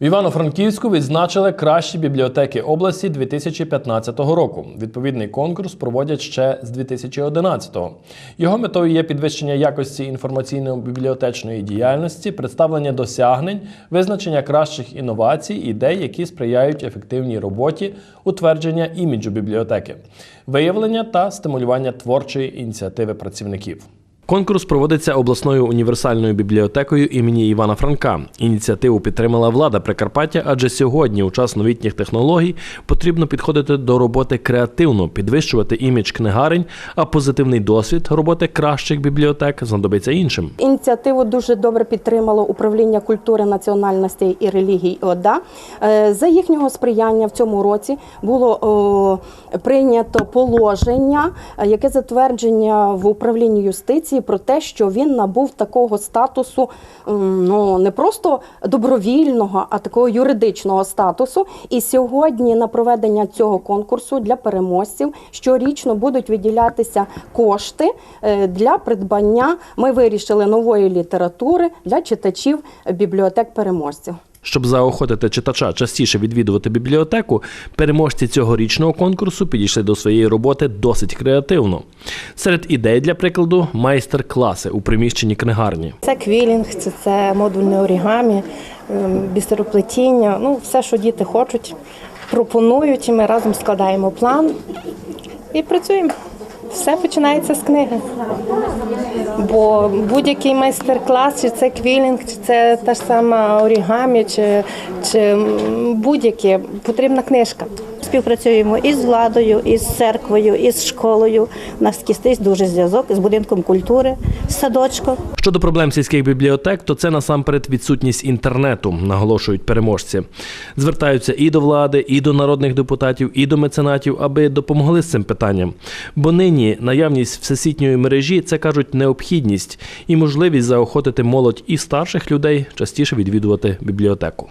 В Івано-Франківську відзначили кращі бібліотеки області 2015 року. Відповідний конкурс проводять ще з 2011-го. Його метою є підвищення якості інформаційно-бібліотечної діяльності, представлення досягнень, визначення кращих інновацій, ідей, які сприяють ефективній роботі, утвердження іміджу бібліотеки, виявлення та стимулювання творчої ініціативи працівників. Конкурс проводиться обласною універсальною бібліотекою імені Івана Франка. Ініціативу підтримала влада Прикарпаття, адже сьогодні, у час новітніх технологій, потрібно підходити до роботи креативно, підвищувати імідж книгарень, а позитивний досвід роботи кращих бібліотек знадобиться іншим. Ініціативу дуже добре підтримало управління культури, національностей і релігій ОДА. Е, За їхнього сприяння в цьому році було прийнято положення, е, яке затвердження в управлінні юстиції про те, що він набув такого статусу, ну не просто добровільного, а такого юридичного статусу. І сьогодні на проведення цього конкурсу для переможців щорічно будуть виділятися кошти е, для придбання. Ми вирішили нової літератури для читачів бібліотек переможців. Щоб заохотити читача частіше відвідувати бібліотеку, переможці цьогорічного конкурсу підійшли до своєї роботи досить креативно. Серед ідей, для прикладу, майстер-класи у приміщенні книгарні. Це квілінг, це, це модульне орігамі, ем, бісероплетіння, ну все, що діти хочуть, пропонують. і Ми разом складаємо план і працюємо. Все починається з книги. Бо будь-який майстер-клас, чи це квілінг, чи це та ж сама орігамі, чи, чи будь-яке, потрібна книжка. Співпрацюємо із владою, із церквою, із школою. У нас кістись дуже зв'язок з будинком культури, з садочком. Щодо проблем сільських бібліотек, то це насамперед відсутність інтернету, наголошують переможці. Звертаються і до влади, і до народних депутатів, і до меценатів, аби допомогли з цим питанням. Бо нині наявність всесвітньої мережі це кажуть необхідність і можливість заохотити молодь і старших людей частіше відвідувати бібліотеку.